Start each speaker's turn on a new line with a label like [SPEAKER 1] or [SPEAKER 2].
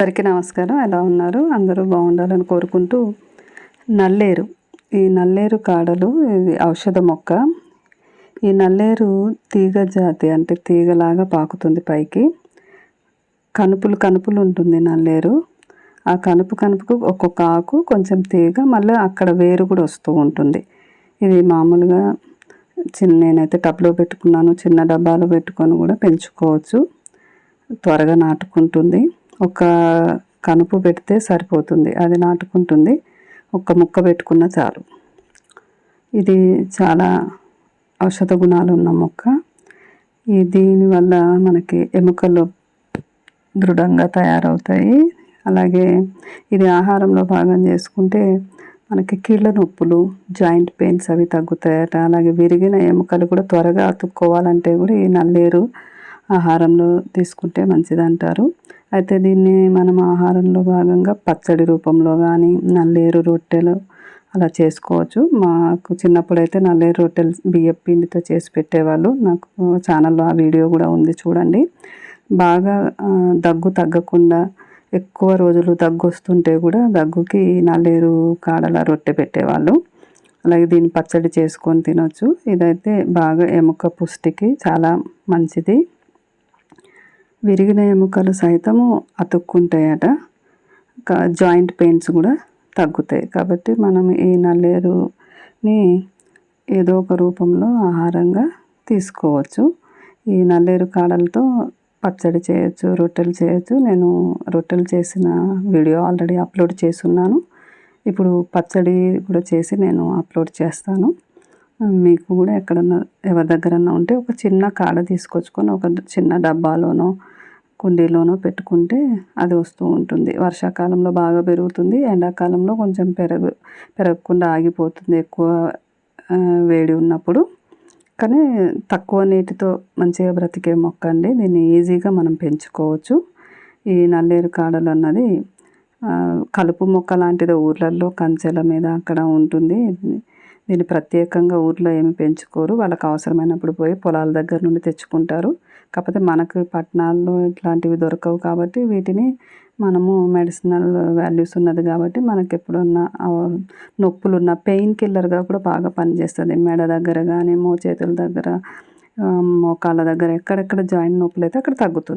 [SPEAKER 1] అందరికీ నమస్కారం. ఎలా ఉన్నారు? అందరూ బాగుండాలని కోరుకుంటూ నల్లేరు. ఈ నల్లేరు కాడలు ఇది ఔషధ మొక్క. ఈ నల్లేరు తీగ జాతి అంటే తీగలాగా పాకుతుంది పైకి. కనుపులు కనుపులు ఉంటుంది నల్లేరు. ఆ కనుపు కనుపుకు ఒక్కొక్క ఆకు కొంచెం తీగ మళ్ళీ అక్కడ వేరు కూడా వస్తూ ఉంటుంది. ఇది మామూలుగా చిన్న నేనైతే టబ్లో పెట్టుకున్నాను చిన్న డబ్బాలో పెట్టుకొని కూడా పెంచుకోవచ్చు. త్వరగా నాటుకుంటుంది. ఒక కనుపు పెడితే సరిపోతుంది అది నాటుకుంటుంది ఒక ముక్క పెట్టుకున్న చాలు. ఇది చాలా ఔషధ గుణాలు ఉన్న మొక్క. ఈ దీనివల్ల మనకి ఎముకలు దృఢంగా తయారవుతాయి. అలాగే ఇది ఆహారంలో భాగం చేసుకుంటే మనకి కీళ్ళ నొప్పులు జాయింట్ పెయిన్స్ అవి తగ్గుతాయట. అలాగే విరిగిన ఎముకలు కూడా త్వరగా అతుక్కోవాలంటే కూడా ఈ నల్లేరు ఆహారంలో తీసుకుంటే మంచిది అంటారు అయితే దీన్ని మనం ఆహారంలో భాగంగా పచ్చడి రూపంలో కానీ నల్లేరు రొట్టెలు అలా చేసుకోవచ్చు. మాకు చిన్నప్పుడు అయితే నల్లేరు రొట్టెలు బియ్యం పిండితో చేసి పెట్టేవాళ్ళు. నాకు ఛానల్లో ఆ వీడియో కూడా ఉంది చూడండి. బాగా దగ్గు తగ్గకుండా ఎక్కువ రోజులు దగ్గు వస్తుంటే కూడా దగ్గుకి నల్లేరు కాడల రొట్టె పెట్టేవాళ్ళు. అలాగే దీన్ని పచ్చడి చేసుకొని తినొచ్చు. ఇదైతే బాగా ఎముక పుష్టికి చాలా మంచిది. విరిగిన ఎముకలు సైతము అతుక్కుంటాయట. జాయింట్ పెయిన్స్ కూడా తగ్గుతాయి. కాబట్టి మనం ఈ నల్లేరుని ఏదో ఒక రూపంలో ఆహారంగా తీసుకోవచ్చు. ఈ నల్లేరు కాడలతో పచ్చడి చేయొచ్చు రొట్టెలు చేయొచ్చు. నేను రొట్టెలు చేసిన వీడియో ఆల్రెడీ అప్లోడ్ చేస్తున్నాను ఇప్పుడు పచ్చడి కూడా చేసి నేను అప్లోడ్ చేస్తాను. మీకు కూడా ఎక్కడన్నా ఎవరి దగ్గరన్నా ఉంటే ఒక చిన్న కాడ తీసుకొచ్చుకొని ఒక చిన్న డబ్బాలోనో కుండీలోనో పెట్టుకుంటే అది వస్తూ ఉంటుంది. వర్షాకాలంలో బాగా పెరుగుతుంది. ఎండాకాలంలో కొంచెం పెరగు పెరగకుండా ఆగిపోతుంది ఎక్కువ వేడి ఉన్నప్పుడు. కానీ తక్కువ నీటితో మంచిగా బ్రతికే మొక్క అండి. దీన్ని ఈజీగా మనం పెంచుకోవచ్చు. ఈ నల్లేరు కాడలు అన్నది కలుపు మొక్క లాంటిది ఊర్లలో కంచెల మీద అక్కడ ఉంటుంది. దీన్ని ప్రత్యేకంగా ఊర్లో ఏమి పెంచుకోరు. వాళ్ళకి అవసరమైనప్పుడు పోయి పొలాల దగ్గర నుండి తెచ్చుకుంటారు. కాకపోతే మనకు పట్టణాల్లో ఇట్లాంటివి దొరకవు కాబట్టి వీటిని మనము మెడిసినల్ వాల్యూస్ ఉన్నది కాబట్టి మనకి ఎప్పుడున్న నొప్పులు ఉన్న పెయిన్ కిల్లర్గా కూడా బాగా పనిచేస్తుంది. మెడ దగ్గర కానీ మోచేతుల దగ్గర మోకాళ్ళ దగ్గర ఎక్కడెక్కడ జాయింట్ నొప్పులు అయితే అక్కడ తగ్గుతుంది.